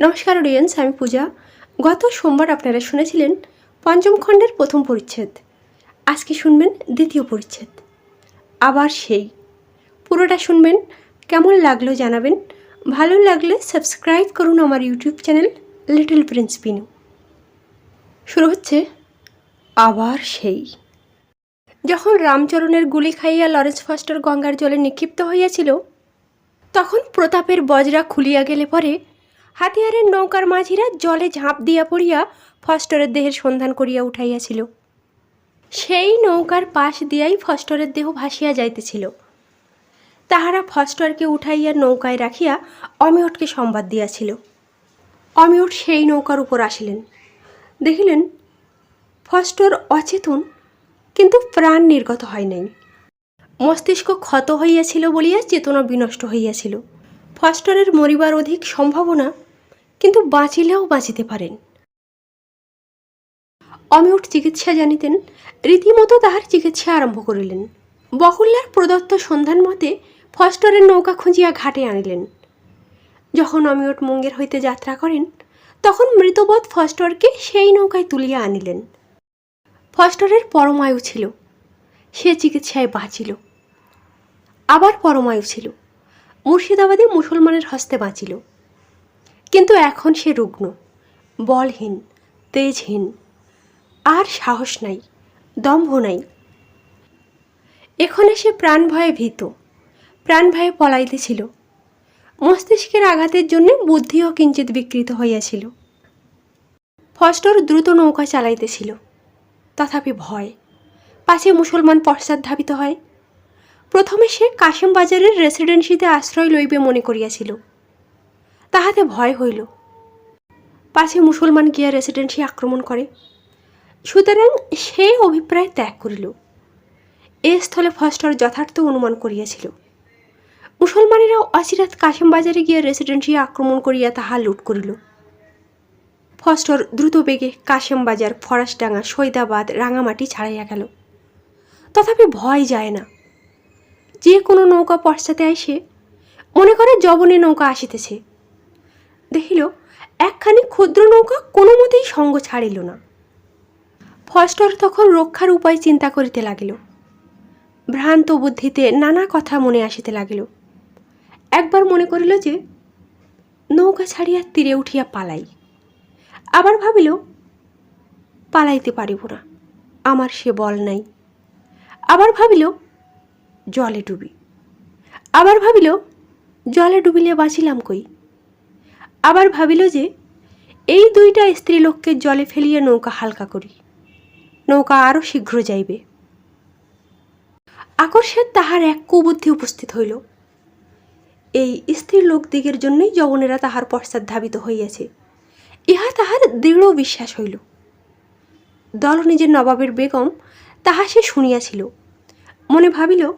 নমস্কার অডিয়েন্স আমি পূজা। গত সোমবার আপনারা শুনেছিলেন পঞ্চম খণ্ডের প্রথম পরিচ্ছেদ। আজকে শুনবেন দ্বিতীয় পরিচ্ছেদ। আবার সেই। পুরোটা শুনবেন, কেমন লাগল জানাবেন। ভালো লাগলে সাবস্ক্রাইব করুন আমার YouTube channel little prince Pinu শুরু হচ্ছে আবার সেই। যখন রামচরণের গুলি খাইয়া লরেন্স ফাস্টার গঙ্গার জলে নিক্ষিপ্ত হইয়াছিল, তখন প্রতাপের বজরা খুলিয়া গেলে পরে হাতিয়ারের নৌকার মাঝিরা জলে ঝাঁপ দিয়া পড়িয়া ফস্টরের দেহের সন্ধান করিয়া উঠাইয়াছিল। সেই নৌকার পাশ দিয়াই ফস্টরের দেহ ভাসিয়া যাইতেছিল। তাহারা ফস্টরকে উঠাইয়া নৌকায় রাখিয়া অমিয়টকে সংবাদ দিয়াছিল। অমিয়ট সেই নৌকার উপর আসিলেন। দেখিলেন, ফস্টর অচেতন, কিন্তু প্রাণ নির্গত হয় নাই। মস্তিষ্ক ক্ষত হইয়াছিল বলিয়া চেতনা বিনষ্ট হইয়াছিল। ফস্টরের মরিবার অধিক সম্ভাবনা, কিন্তু বাঁচিলেও বাঁচিতে পারেন। অমিউট চিকিৎসা জানিতেন, রীতিমতো তাহার চিকিৎসা আরম্ভ করিলেন। বকুল্লার প্রদত্ত সন্ধান মতে ফস্টরের নৌকা খুঁজিয়া ঘাটে আনিলেন। যখন অমিয়ট মঙ্গের হইতে যাত্রা করেন, তখন মৃতবোধ ফস্টরকে সেই নৌকায় তুলিয়া আনিলেন। ফস্টরের পরমায়ু ছিল, সে চিকিৎসায় বাঁচিল। আবার পরমায়ু ছিল। মুর্শিদাবাদে মুসলমানের হস্তে বাঁচিল। কিন্তু এখন সে রুগ্ন, বলহীন, তেজহীন। আর সাহস নাই, দম্ভ নাই। এখানে সে প্রাণ ভয়ে ভীত, প্রাণ ভয়ে পলাইতেছিল মস্তিষ্কের আঘাতের জন্য বুদ্ধিও কিঞ্চিত বিকৃত হইয়াছিল। ফস্টর দ্রুত নৌকা চালাইতেছিল তথাপি ভয় পাশে মুসলমান পশ্চাৎ ধাবিত হয়। প্রথমে সে কাশেম বাজারের রেসিডেন্সিতে আশ্রয় লইবে মনে করিয়াছিল। তাহাতে ভয় হইল। পাছে মুসলমান গিয়া রেসিডেন্সি আক্রমণ করে। সুতরাং সে অভিপ্রায় ত্যাগ করিল। এ স্থলে ফস্টর যথার্থ অনুমান করিয়াছিল। মুসলমানেরা অচিরাত কাশেম বাজারে গিয়া রেসিডেন্সি আক্রমণ করিয়া তাহা লুট করিল। ফস্টর দ্রুত বেগে কাশেম বাজার ফরাসডাঙ্গা, সৈদাবাদ, রাঙামাটি ছাড়াইয়া গেল। তথাপি ভয় যায় না। যে কোনো নৌকা পশ্চাতে আইসে মনে করে জবনে নৌকা আসিতেছে। দেখিল, একখানি ক্ষুদ্র নৌকা কোনো মতেই সঙ্গ ছাড়িল না। ফস্টর তখন রক্ষার উপায় চিন্তা করিতে লাগিল। ভ্রান্ত বুদ্ধিতে নানা কথা মনে আসিতে লাগিল। একবার মনে করিল যে, নৌকা ছাড়িয়া তীরে উঠিয়া পালাই। আবার ভাবিল, পালাইতে পারিব না, আমার সে বল নাই। আবার ভাবিল জলে ডুবি। আবার ভাবিল, জলে ডুবিলে বাঁচিলাম কই? আবার ভাবিল যে, এই দুইটা স্ত্রীলোককে জলে ফেলিয়ে নৌকা হালকা করি। নৌকা আরও শীঘ্র যাইবে। আকর্ষের তাহার এক কুবুদ্ধি উপস্থিত হইল। এই স্ত্রী লোকদিগের জন্যই যবনেরা তাহার পশ্চাৎ ধাবিত হইয়াছে। ইহা তাহার দৃঢ় বিশ্বাস হইল। দল নিজের নবাবের বেগম তাহা সে শুনিয়াছিল। মনে ভাবিল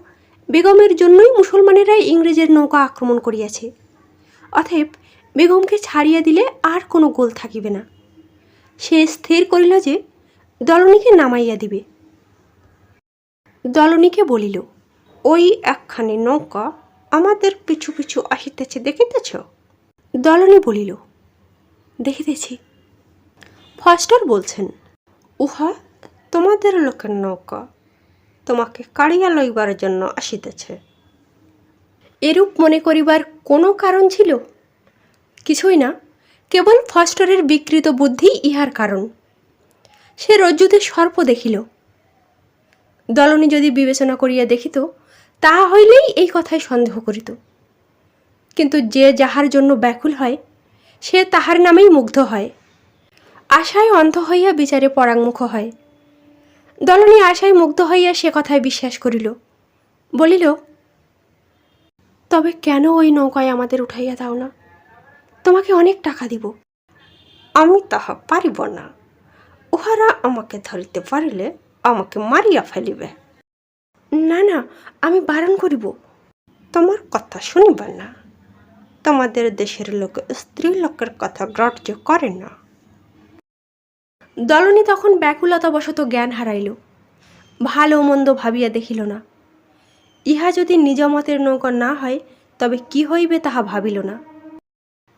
বেগমের জন্যই মুসলমানেরা ইংরেজের নৌকা আক্রমণ করিয়াছে। অতএব বেগমকে ছাড়িয়া দিলে আর কোনো গোল থাকিবে না। সে স্থির করিল যে, দলনীকে নামাইয়া দিবে। দলনীকে বলিল, ওই একখানি নৌকা আমাদের পিছু পিছু আসিতেছে, দেখিতেছ? দলনী বলিল, দেখিতেছি। ফস্টার বলছেন, উহা তোমাদের লোকের নৌকা। তোমাকে কাড়িয়া লইবার জন্য আসিতেছে। এরূপ মনে করিবার কোনো কারণ ছিল? কিছুই না, কেবল ফস্টারের বিকৃত বুদ্ধি ইহার কারণ। সে রজ্জুতে সর্প দেখিল। দলনী যদি বিবেচনা করিয়া দেখিত, তাহা হইলেই এই কথায় সন্দেহ করিত। কিন্তু যে যাহার জন্য ব্যাকুল হয়, সে তাহার নামেই মুগ্ধ হয়। আশায় অন্ধ হইয়া বিচারে পরাঙ্মুখ হয়। দলনী আশায় মুগ্ধ হইয়া সে কথায় বিশ্বাস করিল। বলিল, তবে কেন ওই নৌকায় আমাদের উঠাইয়া দাও না? তোমাকে অনেক টাকা দিব। আমি তাহা পারিব না। উহারা আমাকে ধরিতে পারিলে আমাকে মারিয়া ফেলিবে। না না, আমি বারণ করিব। তোমার কথা শুনিবে না। তোমাদের দেশের লোক স্ত্রী লোকের কথা গ্রাহ্য করে না। দলনী তখন ব্যাকুলতাবশত জ্ঞান হারাইল। ভালো মন্দ ভাবিয়া দেখিল না। ইহা যদি নিজ মতের নৌকা না হয়, তবে কি হইবে তাহা ভাবিল না।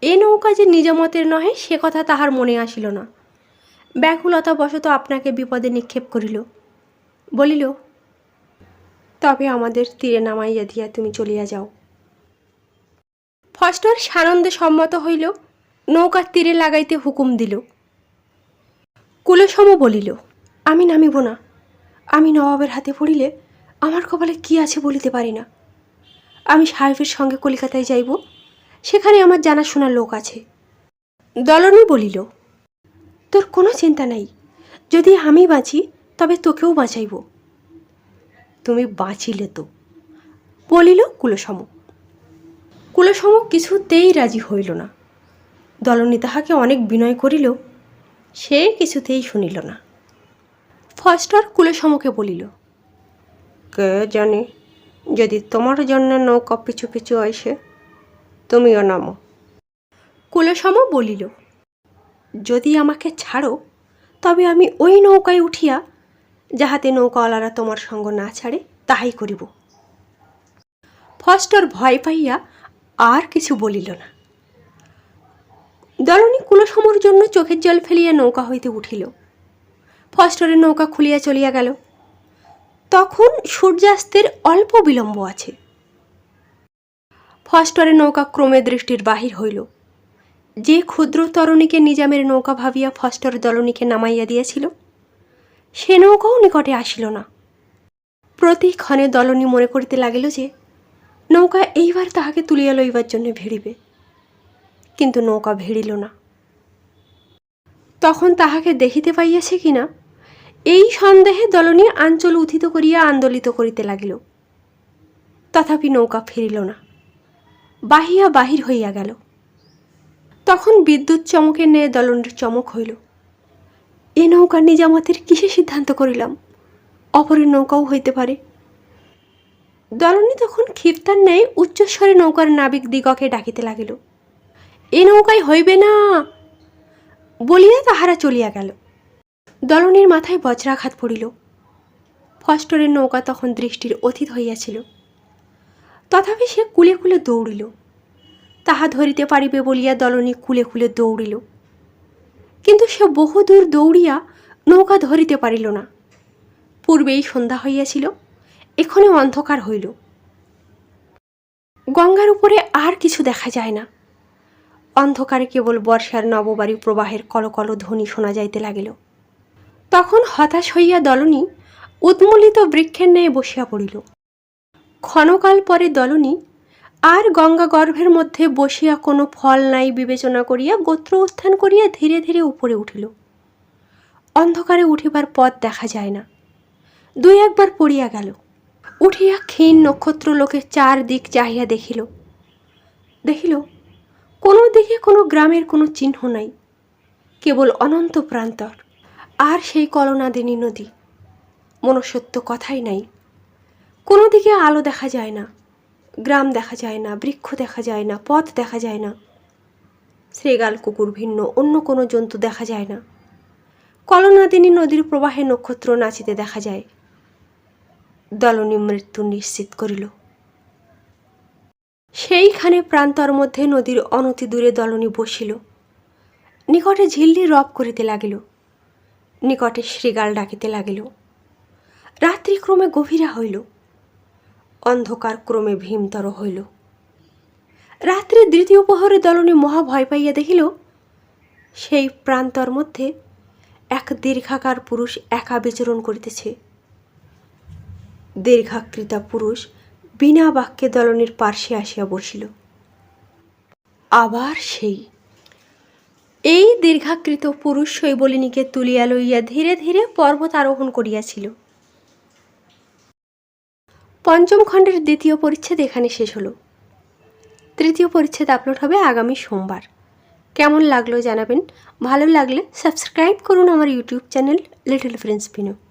এ নৌকা যে নিজামতের নহে, সে কথা তাহার মনে আসিল না। ব্যাকুলতা বশত আপনাকে বিপদে নিক্ষেপ করিল। বলিল, তবে আমাদের তীরে নামাইয়া দিয়া তুমি চলিয়া যাও। ফস্টর সানন্দে সম্মত হইল নৌকার তীরে লাগাইতে হুকুম দিল। কুলসম বলিল, আমি নামিব না। আমি নবাবের হাতে পড়িলে আমার কপালে কি আছে বলিতে পারি না। আমি সাহেবের সঙ্গে কলিকাতায় যাইব, সেখানে আমার জানাশোনা লোক আছে। দলনী বলিল, তোর কোনো চিন্তা নাই। যদি আমি বাঁচি, তবে তোকেও বাঁচাইব। তুমি বাঁচিলে তো, বলিল কুলসম। কুলসম কিছুতেই রাজি হইল না। দলনী তাহাকে অনেক বিনয় করিল সে কিছুতেই শুনিল না। ফস্টার কুলসমকে বলিল কে জানে যদি তোমার জন্য নৌকা পিছু পিছু আসে তুমিও নামো। কুলসম বলিল যদি আমাকে ছাড়ো তবে আমি ওই নৌকায় উঠিয়া যাহাতে নৌকাওয়ালারা তোমার সঙ্গ না ছাড়ে তাহাই করিব। ফস্টার ভয় পাইয়া আর কিছু বলিল না। দলনী কুলসমর জন্য চোখের জল ফেলিয়া নৌকা হইতে উঠিল। ফস্টরের নৌকা খুলিয়া চলিয়া গেল। তখন সূর্যাস্তের অল্প বিলম্ব আছে। ফস্টরের নৌকা ক্রমে দৃষ্টির বাহির হইল। যে ক্ষুদ্র তরণীকে নিজামের নৌকা ভাবিয়া ফস্টর দলনীকে নামাইয়া দিয়েছিল, সে নৌকাও নিকটে আসিল না। প্রতি ক্ষণে দলনী মনে করিতে লাগিল যে, নৌকা এইবার তাহাকে তুলিয়া লইবার জন্য ভিড়িবে। কিন্তু নৌকা ভিড়িল না। তখন তাহাকে দেখিতে পাইয়াছে কিনা এই সন্দেহে দলনী আঞ্চল উথিত করিয়া আন্দোলিত করিতে লাগিল। তথাপি নৌকা ফিরিল না। বাহিয়া বাহির হইয়া গেল। তখন বিদ্যুৎ চমকের ন্যায় দলনের চমক হইল। এ নৌকা নিজামতের কিসে সিদ্ধান্ত করিলাম? অপরের নৌকাও হইতে পারে। দলনী তখন ক্ষিপ্তার ন্যায় উচ্চস্বরে নৌকার নাবিক দিগকে ডাকিতে লাগিল। এ নৌকায় হইবে না। বলিয়া তাহারা চলিয়া গেল। দলনীর মাথায় বজ্রাঘাত পড়িল। ফস্টরের নৌকা তখন দৃষ্টির অতীত হইয়াছিল। তথাপি সে কুলে কুলে দৌড়িল। তাহা ধরিতে পারিবে বলিয়া দলনী কুলে কুলে দৌড়িল। কিন্তু সে বহুদূর দৌড়িয়া নৌকা ধরিতে পারিল না। পূর্বেই সন্ধ্যা হইয়াছিল এখনে অন্ধকার হইল। গঙ্গার উপরে আর কিছু দেখা যায় না। অন্ধকারে কেবল বর্ষার নববাড়ি প্রবাহের কলকল ধ্বনি শোনা যাইতে লাগিল। তখন হতাশ হইয়া দলনী উদ্মূলিত বৃক্ষের ন্যায় বসিয়া পড়িল। ক্ষণকাল পরে দলনী আর গঙ্গা গর্ভের মধ্যে বসিয়া কোনো ফল নাই বিবেচনা করিয়া গোত্র উত্থান করিয়া ধীরে ধীরে উপরে উঠিল। অন্ধকারে উঠিবার পথ দেখা যায় না। দুই একবার পড়িয়া গেল। উঠিয়া ক্ষীণ নক্ষত্র লোকের চার দিক চাহিয়া দেখিল। দেখিল কোনো দিকে কোনো গ্রামের কোনো চিহ্ন নাই, কেবল অনন্ত প্রান্তর আর সেই কলনাদিনী নদী। মনুষ্যত্ব কথাই নাই। কোনো দিকে আলো দেখা যায় না, গ্রাম দেখা যায় না, বৃক্ষ দেখা যায় না, পথ দেখা যায় না। শ্রেগাল কুকুর ভিন্ন, অন্য কোনো জন্তু দেখা যায় না। কলনাদিনী নদীর প্রবাহে নক্ষত্র নাচিতে দেখা যায়। দলনী মৃত্যু নিশ্চিত করিল। সেইখানে প্রান্তর মধ্যে নদীর অনতি দূরে দলনী বসিল। নিকটে ঝিল্লি রব করিতে লাগিল। নিকটে শ্রীগাল ডাকিতে লাগিল। রাত্রি ক্রমে গভীরা হইল। অন্ধকার ক্রমে ভীমতর হইল। রাত্রি দ্বিতীয় প্রহরে দলনী মহা ভয় পাইয়া দেখিল, সেই প্রান্তর মধ্যে এক দীর্ঘাকার পুরুষ একা বিচরণ করিতেছে। দীর্ঘাকৃতা পুরুষ বিনা বাক্যে দলনের পার্শ্বে আসিয়া বসিল। আবার সেই। এই দীর্ঘাকৃত পুরুষ শৈবলিনীকে তুলিয়া লইয়া ধীরে ধীরে পর্বত আরোহণ করিয়াছিল। পঞ্চম খণ্ডের দ্বিতীয় পরিচ্ছেদ এখানে শেষ হলো। তৃতীয় পরিচ্ছেদ আপলোড হবে আগামী সোমবার। কেমন লাগল জানাবেন? ভালো লাগলে সাবস্ক্রাইব করুন আমার YouTube channel little friends Pino